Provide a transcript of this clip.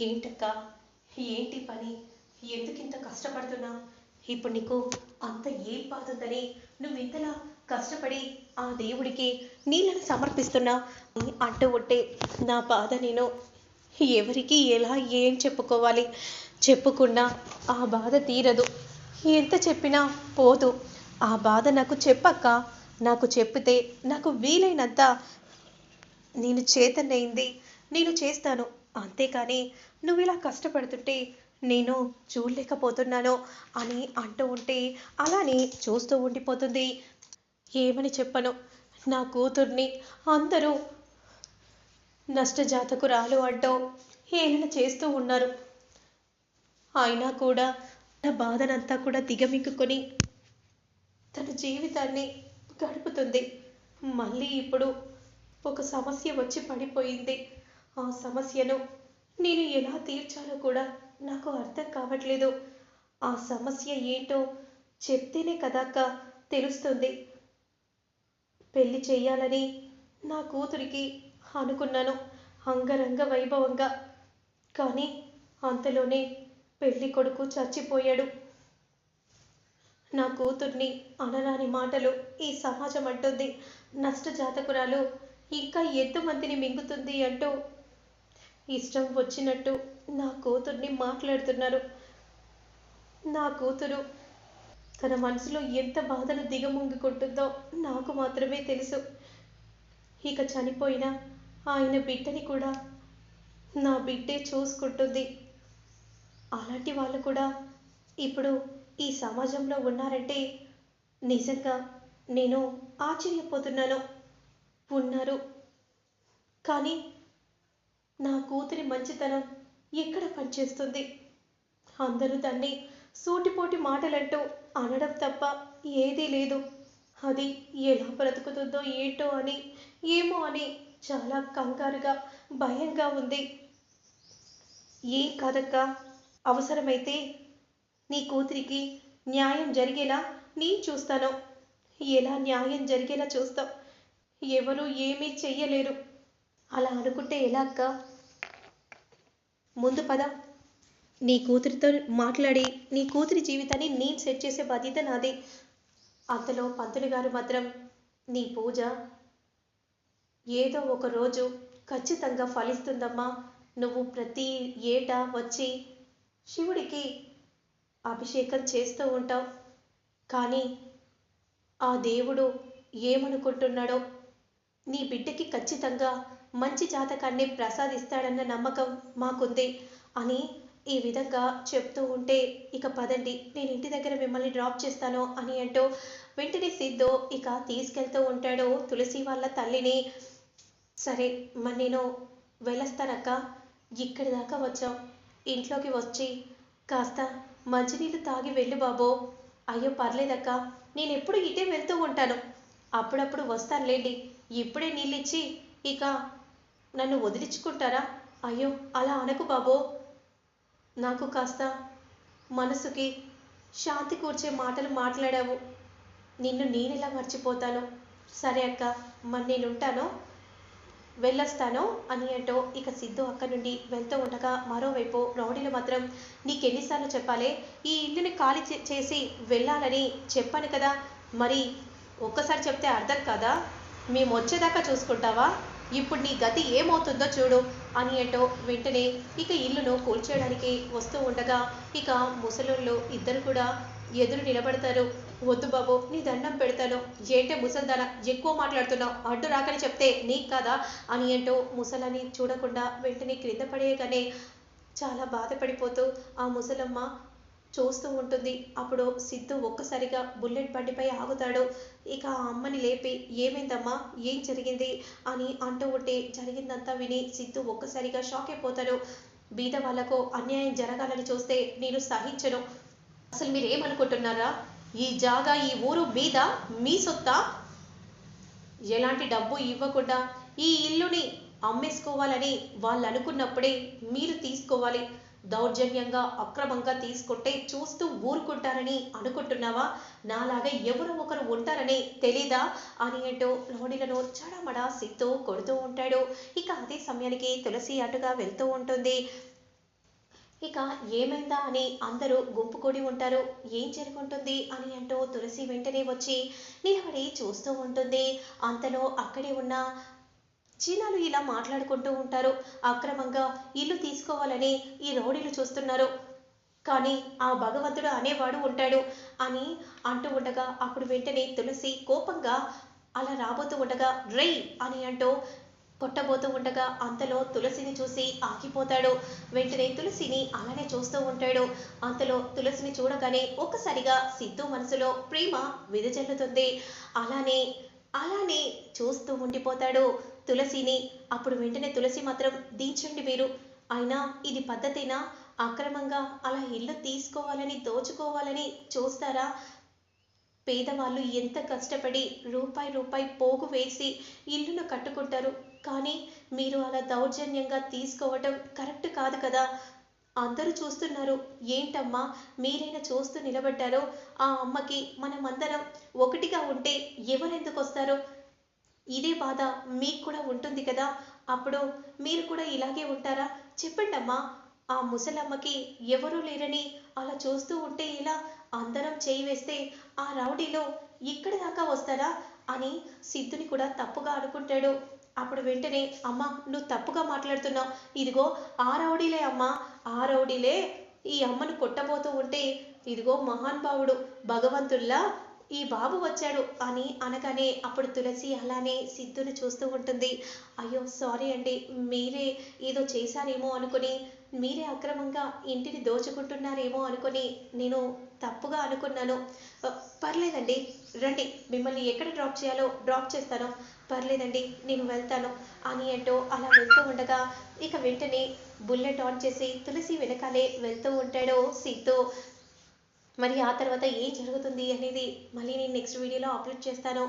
ఏంటక్క? ఏంటి పని? ఎందుకు ఇంత కష్టపడుతున్నా ఇప్పుడు నీకు అంత ఏం బాధుందని? నువ్వు ఇంతలా కష్టపడి ఆ దేవుడికి నీళ్ళని సమర్పిస్తున్నా? అంటూ ఉంటే నా బాధ నేను. ఎవరికి ఎలా ఏం చెప్పుకోవాలి? చెప్పుకున్నా ఆ బాధ తీరదు. ఎంత చెప్పినా పోదు. ఆ బాధ నాకు చెప్పక్క. నాకు చెప్పితే నాకు వీలైనంత నేను చేతనైంది. నేను చేస్తాను. అంతేకాని నువ్వు ఇలా కష్టపడుతుంటే నేను చూడలేకపోతున్నాను అని అంటూ ఉంటే అలానే చూస్తూ ఉండిపోతుంది. ఏమని చెప్పను? నా కూతుర్ని అందరూ నష్టజాతకురాలు అంటూ హేళన చేస్తూ ఉన్నారు. అయినా కూడా తన బాధనంతా కూడా దిగమింగుకొని తన జీవితాన్ని గడుపుతుంది. మళ్ళీ ఇప్పుడు ఒక సమస్య వచ్చి పడిపోయింది. ఆ సమస్యను నేను ఎలా తీర్చాలో కూడా నాకు అర్థం కావట్లేదు. ఆ సమస్య ఏంటో చెప్తేనే కదాక తెలుస్తుంది. పెళ్ళి చేయాలని నా కూతురికి అనుకున్నాను అంగరంగ వైభవంగా. కానీ అంతలోనే పెళ్ళి కొడుకు చచ్చిపోయాడు. నా కూతుర్ని అనరాని మాటలు ఈ సమాజం అంటుంది. నష్టజాతకురాలు ఇంకా ఎంతమందిని మింగుతుంది అంటూ ఇష్టం వచ్చినట్టు నా కూతుర్ని మాట్లాడుతున్నారు. నా కూతురు తన మనసులో ఎంత బాధను దిగముంగుకుంటుందో నాకు మాత్రమే తెలుసు. ఇక చనిపోయిన ఆయన బిడ్డని కూడా నా బిడ్డే చూసుకుంటుంది. అలాంటి వాళ్ళు కూడా ఇప్పుడు ఈ సమాజంలో ఉన్నారంటే నిజంగా నేను ఆశ్చర్యపోతున్నాను. ఉన్నారు. కానీ నా కూతురి మంచితనం ఎక్కడ పనిచేస్తుంది? అందరూ దాన్ని సూటిపోటి మాటలంటూ అనడం తప్ప ఏదీ లేదు. అది ఎలా బ్రతుకుతుందో ఏంటో అని ఏమో అని చాలా కంగారుగా భయంగా ఉంది. ఏం కాదక్క? అవసరమైతే నీ కూతురికి న్యాయం జరిగేలా నేను చూస్తాను. ఎలా న్యాయం జరిగేలా చూస్తాం ఎవరు ఏమీ చెయ్యలేరు. అలా అనుకుంటే ఎలా అక్క? ముందు పద. నీ కూతురితో మాట్లాడి నీ కూతురి జీవితాన్ని నేను సెట్ చేసే బాధ్యత నాది. అంతలో పంతులు గారు మాత్రం నీ పూజ ఏదో ఒక రోజు ఖచ్చితంగా ఫలిస్తుందమ్మా. నువ్వు ప్రతి ఏటా వచ్చి శివుడికి అభిషేకం చేస్తూ ఉంటావు. కానీ ఆ దేవుడు ఏమనుకుంటున్నాడో నీ బిడ్డకి ఖచ్చితంగా మంచి జాతకాన్ని ప్రసాదిస్తాడన్న నమ్మకం మాకుంది అని ఈ విధంగా చెప్తూ ఉంటే ఇక పదండి నేను ఇంటి దగ్గర మిమ్మల్ని డ్రాప్ చేస్తాను అని అంటూ వెంటనే సిద్ధు ఇక తీసుకెళ్తూ ఉంటాడు తులసి వాళ్ళ తల్లిని. సరే మరి నేను వెళ్ళొస్తానక్క ఇక్కడి దాకా వచ్చాం. ఇంట్లోకి వచ్చి కాస్త మంచినీళ్ళు తాగి వెళ్ళు బాబో. అయ్యో పర్లేదక్క నేను ఎప్పుడు ఇటే వెళ్తూ ఉంటాను. అప్పుడప్పుడు వస్తానులేండి. ఇప్పుడే నీళ్ళిచ్చి ఇక నన్ను వదిలించుకుంటారా? అయ్యో అలా అనకు బాబో. నాకు కాస్త మనసుకి శాంతి కూర్చే మాటలు మాట్లాడావు. నిన్ను నేనెలా మర్చిపోతాను? సరే అక్క మరి నేను ఉంటాను వెళ్ళొస్తాను అని అంటూ ఇక సిద్ధు అక్కడి నుండి వెళ్తూ ఉండగా మరోవైపు రౌడీలు మాత్రం నీకెన్నిసార్లు చెప్పాలి? ఈ ఇల్లుని ఖాళీ చే- చేసి వెళ్ళాలని చెప్పాను కదా. మరి ఒక్కసారి చెప్తే అర్థం కదా? మేము వచ్చేదాకా చూసుకుంటావా? ఇప్పుడు నీ గతి ఏమవుతుందో చూడు అని అంటూ వెంటనే ఇక ఇల్లును కూల్చేయడానికి వస్తూ ఉండగా ఇక ముసలోళ్ళు ఇద్దరు కూడా ఎదురు నిలబడతారు. వద్దు బాబు నీ దండం పెడతాను. ఏంటే ముసల్దాన ఎక్కువ మాట్లాడుతున్నావు అడ్డు రాకని చెప్తే నీకు కాదా అని అంటూ ముసలని చూడకుండా వెంటనే క్రింద పడేయగానే చాలా బాధపడిపోతూ ఆ ముసలమ్మ చూస్తూ ఉంటుంది. అప్పుడు సిద్ధు ఒక్కసారిగా బుల్లెట్ బండిపై ఆగుతాడు. ఇక ఆ అమ్మని లేపి ఏమైందమ్మా? ఏం జరిగింది? అని అంటూ ఉంటే జరిగిందంతా విని సిద్ధు ఒక్కసారిగా షాక్ అయిపోతాడు. బీద వాళ్ళకు అన్యాయం జరగాలని చూస్తే నేను సహించను. అసలు మీరు ఏమనుకుంటున్నారా ఈ జాగా ఈ ఊరు మీద మీ సొత్త? ఎలాంటి డబ్బు ఇవ్వకుండా ఈ ఇల్లుని అమ్మేసుకోవాలని వాళ్ళు అనుకున్నప్పుడే మీరు తీసుకోవాలి. దౌర్జన్యంగా అక్రమంగా తీసుకుంటే చూస్తూ ఊరుకుంటారని అనుకుంటున్నావా? నాలాగా ఎవరో ఒకరు ఉంటారని తెలీదా? అని అంటూ లోనిలను చడమడ సిత్తూ కొడుతూ ఉంటాడు. ఇక అదే సమయానికి తులసి అటుగా వెళ్తూ ఉంటుంది. ఇక ఏమైందా అని అందరూ గుంపు కూడి ఉంటారు. ఏం జరుగుంటుంది అని అంటూ తులసి వెంటనే వచ్చి నిలబడి చూస్తూ ఉంటుంది. అంతలో అక్కడే ఉన్న చీనాలు ఇలా మాట్లాడుకుంటూ ఉంటారు. అక్రమంగా ఇల్లు తీసుకోవాలని ఈ రౌడీలు చూస్తున్నారు. కానీ ఆ భగవంతుడు అనేవాడు ఉంటాడు అని అంటూ ఉండగా అప్పుడు వెంటనే తులసి కోపంగా అలా రాబోతూ ఉండగా రై అని అంటూ కొట్టబోతూ ఉండగా అంతలో తులసిని చూసి ఆగిపోతాడు. వెంటనే తులసిని అలానే చూస్తూ ఉంటాడు. అంతలో తులసిని చూడగానే ఒక్కసారిగా సిద్ధు మనసులో ప్రేమ విదజల్లుతుంది అలానే అలానే చూస్తూ ఉండిపోతాడు. తులసిని. అప్పుడు వెంటనే తులసి మాత్రం దించండి మీరు. అయినా ఇది పద్ధతేనా? అక్రమంగా అలా ఇల్లు తీసుకోవాలని దోచుకోవాలని చూస్తారా? పేదవాళ్ళు ఎంత కష్టపడి రూపాయి రూపాయి పోగు వేసి ఇల్లును కట్టుకుంటారు. కానీ మీరు అలా దౌర్జన్యంగా తీసుకోవటం కరెక్ట్ కాదు కదా. అందరూ చూస్తున్నారు. ఏంటమ్మా? మీరైనా చూస్తూ నిలబడ్డారో? ఆ అమ్మకి మనమందరం ఒకటిగా ఉంటే ఎవరెందుకు వస్తారో? ఇదే బాధ మీకు కూడా ఉంటుంది కదా? అప్పుడు మీరు కూడా ఇలాగే ఉంటారా? చెప్పండి అమ్మా ఆ ముసలమ్మకి ఎవరూ లేరని అలా చూస్తూ ఉంటే ఇలా అందరం చేయి వేస్తే ఆ రౌడీలో ఇక్కడ దాకా వస్తారా అని సిద్ధుని కూడా తప్పుగా అనుకుంటాడు. అప్పుడు వెంటనే అమ్మ నువ్వు తప్పుగా మాట్లాడుతున్నావు. ఇదిగో ఆ రౌడీలే అమ్మా. ఆ రౌడీలే ఈ అమ్మను కొట్టబోతూ ఉంటే ఇదిగో మహానుభావుడు భగవంతుల్లా ఈ బాబు వచ్చాడు అని అనగానే అప్పుడు తులసి అలానే సిద్ధుని చూస్తూ ఉంటుంది. అయ్యో సారీ అండి మీరే ఏదో చేశారేమో అనుకుని మీరే అక్రమంగా ఇంటిని దోచుకుంటున్నారేమో అనుకుని నేను తప్పుగా అనుకున్నాను. పర్లేదండి రండి మిమ్మల్ని ఎక్కడ డ్రాప్ చేయాలో డ్రాప్ చేస్తాను. పర్లేదండి నేను వెళ్తాను అని అంటూ అలా వెళ్తూ ఉండగా ఇక వెంటనే బుల్లెట్ ఆన్ చేసి తులసి వెనకాలే వెళ్తూ ఉంటాడు సిద్ధు. మరి ఆ తర్వాత ఏం జరుగుతుంది అనేది మళ్ళీ నేను నెక్స్ట్ వీడియోలో అప్లోడ్ చేస్తాను.